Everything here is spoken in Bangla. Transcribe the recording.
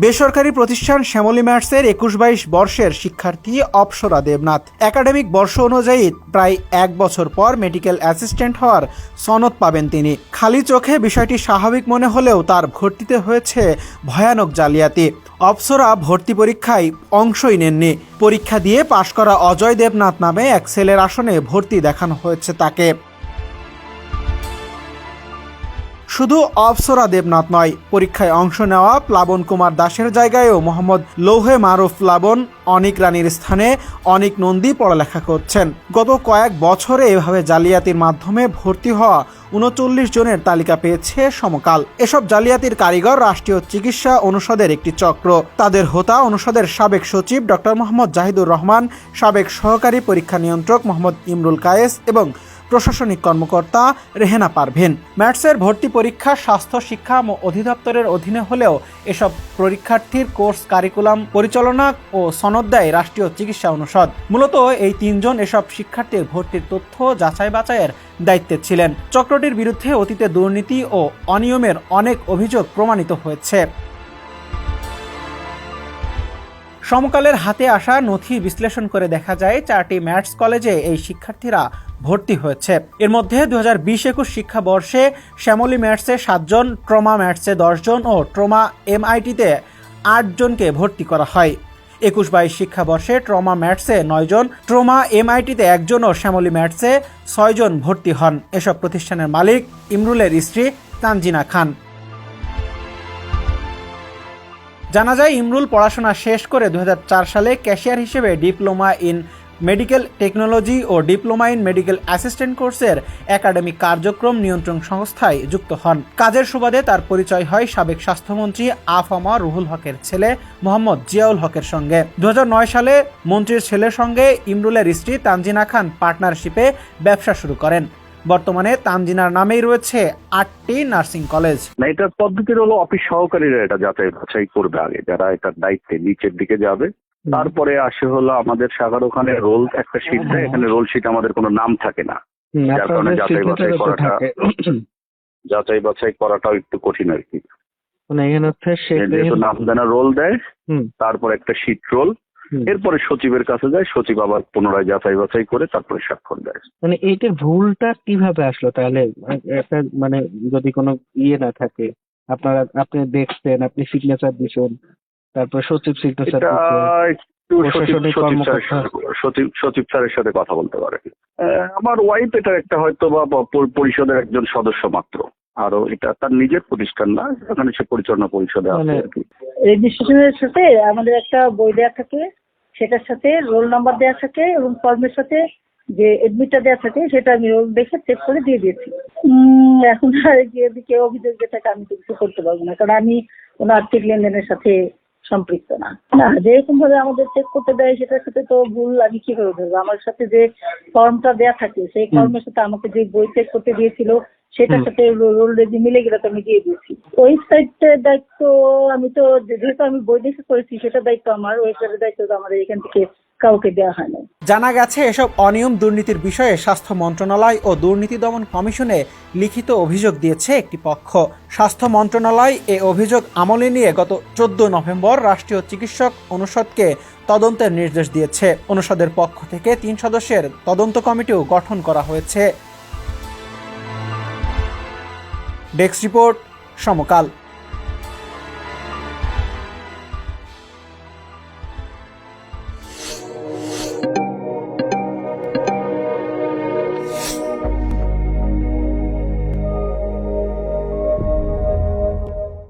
বেসরকারি প্রতিষ্ঠান শ্যামলী ম্যাটসের একুশ বাইশ বর্ষের শিক্ষার্থী অপসরা দেবনাথ। একাডেমিক বর্ষ অনুযায়ী প্রায় এক বছর পর মেডিকেল অ্যাসিস্ট্যান্ট হওয়ার সনদ পাবেন তিনি। খালি চোখে বিষয়টি স্বাভাবিক মনে হলেও তার ভর্তিতে হয়েছে ভয়ানক জালিয়াতি। অপসরা ভর্তি পরীক্ষায় অংশই নেননি। পরীক্ষা দিয়ে পাশ করা অজয় দেবনাথ নামে এক ছেলের আসনে ভর্তি দেখানো হয়েছে তাকে। শুধু অপসরা দেবনাথ নয়, পরীক্ষায় অংশ নেওয়া প্লাবন কুমার দাসের জায়গায়ও মোহাম্মদ লৌহে মারুফ প্লাবন, অনিক রানীর স্থানে অনিক নন্দী পড়ালেখা করছেন। গত কয়েক বছরে এভাবে জালিয়াতির মাধ্যমে ভর্তি হওয়া উনচল্লিশ জনের তালিকা পেয়েছে সমকাল। এসব জালিয়াতির কারিগর রাষ্ট্রীয় চিকিৎসা অনুষদের একটি চক্র। তাদের হোতা অনুষদের সাবেক সচিব ডক্টর মোহাম্মদ জাহিদুর রহমান, সাবেক সহকারী পরীক্ষা নিয়ন্ত্রক মোহাম্মদ ইমরুল কায়েস এবং প্রশাসনিক কর্মকর্তা রেহেনা পারভেন। ম্যাটসের ভর্তি পরীক্ষা স্বাস্থ্য শিক্ষা ও অধিদপ্তরের অধীনে হলেও এসব পরীক্ষার্থীর কোর্স কারিকুলাম পরিচালনা ও সনদ দেয় রাষ্ট্রীয় চিকিৎসা অনুষদ। মূলত এই তিনজন এসব শিক্ষার্থীর ভর্তির তথ্য যাচাই বাছাইয়ের দায়িত্বে ছিলেন। চক্রটির বিরুদ্ধে অতীতে দুর্নীতি ও অনিয়মের অনেক অভিযোগ প্রমাণিত হয়েছে। সমকালের হাতে আসা নথি বিশ্লেষণ করে দেখা যায়, চারটি ম্যাটস কলেজে এই শিক্ষার্থীরা ভর্তি হয়েছে। এর মধ্যে দু হাজার বিশ একুশ শিক্ষাবর্ষে শ্যামলী ম্যাটসে সাতজন, ট্রমা ম্যাটসে দশজন ও ট্রমা এমআইটিতে আটজনকে ভর্তি করা হয়। একুশ বাইশ শিক্ষাবর্ষে ট্রমা ম্যাথসে নয়জন, ট্রমা এমআইটিতে একজন ও শ্যামলী ম্যাথসে ছয়জন ভর্তি হন। এসব প্রতিষ্ঠানের মালিক ইমরুলের স্ত্রী তানজিনা খান। জানা যায়, ইমরুল পড়াশোনা শেষ করে দু হাজার চার সালে ক্যাশিয়ার হিসেবে ডিপ্লোমা ইন মেডিকেল টেকনোলজি ও ডিপ্লোমা ইন মেডিকেল অ্যাসিস্ট্যান্ট কোর্সের একাডেমিক কার্যক্রম নিয়ন্ত্রণ সংস্থায় যুক্ত হন। কাজের সুবাদে তার পরিচয় হয় সাবেক স্বাস্থ্যমন্ত্রী আফামা রুহুল হকের ছেলে মোহাম্মদ জিয়াউল হকের সঙ্গে। দুহাজার নয় সালে মন্ত্রীর ছেলের সঙ্গে ইমরুলের স্ত্রী তানজিনা খান পার্টনারশিপে ব্যবসা শুরু করেন। বর্তমানে তানজিনার নামেই রয়েছে আটটি নার্সিং কলেজ। না, এটার পদ্ধতি হলো অফিস সহকারীরা এটা যাচাই বাছাই করবে আগে। যারা এটার দায়িত্বে নিচের দিকে যাবে তারপরে আসে হলো আমাদের শাখার ওখানে রোল একটা শিট দেয়। এখানে রোল শিট আমাদের কোনো নাম থাকে না। যার কারণে যাচাই বাছাই করাটা যাচাই বাছাই করাটাও একটু কঠিন আর কি। মানে এখানে হচ্ছে যেহেতু নাম দেনা রোল দেয় তারপর একটা শিট রোল। এরপরে সচিবের কাছে যায় সচিব আবার পুনরায় যাচাই বাছাই করে তারপরে স্বাক্ষর দেয়। মানে এইটার ভুলটা কীভাবে আসলো তাহলে? একটা মানে যদি কোনো ইয়ে না থাকে আপনারা আপনি দেখছেন আপনি সিগনেচার দিছেন তারপর সচিব সিগনেচার একটু সচিব সচিব স্যারের সাথে- কথা বলতে পারে। আহ, আমার ওয়াইফ এটা একটা হয়তো বা পরিষদের একজন সদস্য মাত্র। আরও এটা তার নিজের প্রতিষ্ঠান না ওখানে সে পরিচালনা পরিষদে আছে মানে- আর কি। রেজিস্ট্রেশনের সাথে আমাদের একটা বই দেওয়া থাকে সেটার সাথে রোল নাম্বার দেওয়া থাকে এবং ফর্মের সাথে যে এডমিটটা দেওয়া থাকে সেটা আমি রোল দেখে চেক করে দিয়ে দিয়েছি। এখন আর যে এদিকে অভিযোগ যেটাকে আমি কিছু করতে পারব না। কারণ আমি কোনো আর্থিক লেনদেনের সাথে সম্পৃক্ত না। না যেরকম ভাবে আমাদের চেক করতে দেয় সেটার সাথে তো ভুল আমি কীভাবে ধরবো? আমার সাথে যে ফর্মটা দেওয়া থাকে সেই ফর্মের সাথে আমাকে যে বই চেক করতে দিয়েছিল সেটার সাথে রোল রেজি মিলে গেলে তো আমি দিয়ে দিয়েছি। ওয়েবসাইটের দায়িত্ব আমি তো যেহেতু আমি বই দেখে করেছি সেটার দায়িত্ব আমার ওয়েবসাইটের দায়িত্ব তো আমাদের এখান থেকে কাউকে দেওয়া হয় না জানা গেছে, এসব অনিয়ম দুর্নীতির বিষয়ে স্বাস্থ্য মন্ত্রণালয় ও দুর্নীতি দমন কমিশনে লিখিত অভিযোগ দিয়েছে একটি পক্ষ। স্বাস্থ্য মন্ত্রণালয় এ অভিযোগ আমলে নিয়ে গত চোদ্দ নভেম্বর রাষ্ট্রীয় চিকিৎসক অনুষদকে তদন্তের নির্দেশ দিয়েছে। অনুষদের পক্ষ থেকে তিন সদস্যের তদন্ত কমিটিও গঠন করা হয়েছে। Desk report Samakal.